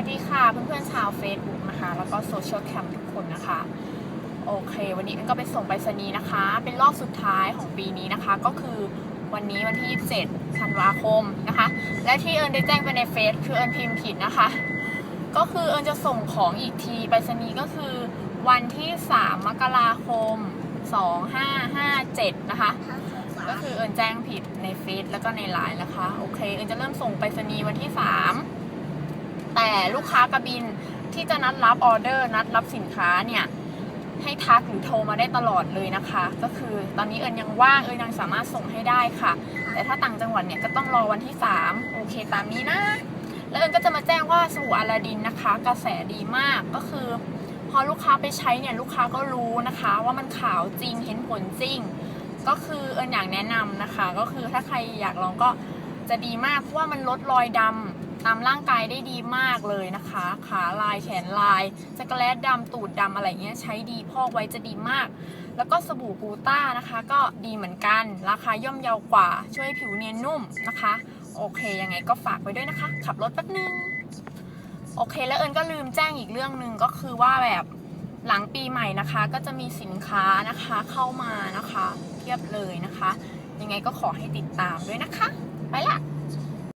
วัสดีค่ะเพื่อนๆชาว Facebook นะคะ แล้วก็โซเชียลแคมทุกคนนะคะ โอเค วันนี้อิญก็ไปส่งไปรษณีย์นะคะ เป็นรอบสุดท้ายของปีนี้นะคะ ก็คือวันนี้วันที่ 27 ธันวาคมนะคะ และที่เอิญได้แจ้งไปในเฟซคือเอิญพิมพ์ผิดนะคะ ก็คือเอิญจะส่งของอีกทีไปรษณีย์ก็คือ วันที่ 3 มกราคม 2557 นะคะก็คือเอิญแจ้งผิดในเฟซแล้วก็ในไลน์นะคะ โอเค เอิญจะเริ่มส่งไปรษณีย์วันที่ 3 ลูกค้ากระบินที่จะนัดรับออเดอร์ นัดรับสินค้าเนี่ยให้ทักหรือโทรมาได้ตลอดเลยนะคะ ก็คือตอนนี้เอิญยังว่างเอิญยังสามารถส่งให้ได้ค่ะ แต่ถ้าต่างจังหวัดเนี่ยก็ต้องรอวันที่ 3 โอเคตามนี้นะ แล้วเอิญก็จะมาแจ้งว่าสบู่อลาดินนะคะ กระแสดีมากก็คือ พอลูกค้าไปใช้เนี่ยลูกค้าก็รู้นะคะ ว่ามันขาวจริงเห็นผลจริง ก็คือเอิญอยากแนะนำนะคะ ก็คือถ้าใครอยากลองก็จะดีมากเพราะว่ามันลดรอยดำ ตามร่างกายได้ดีมากเลยนะคะ ขาลายแขนลายจักรแลดดำตูดดำอะไรเงี้ยใช้ดีพอกไว้จะดีมาก แล้วก็สบู่กูต้านะคะ ก็ดีเหมือนกัน ราคาย่อมเยาวกว่า ช่วยให้ผิวเนียนนุ่มนะคะ โอเคยังไงก็ฝากไว้ด้วยนะคะ ขับรถแป๊บนึง โอเคแล้วเอิญก็ลืมแจ้งอีกเรื่องหนึ่งก็คือว่าแบบหลังปีใหม่นะคะ ก็จะมีสินค้านะคะเข้ามานะคะเทียบเลยนะคะ ยังไงก็ขอให้ติดตามด้วยนะคะ ไปละ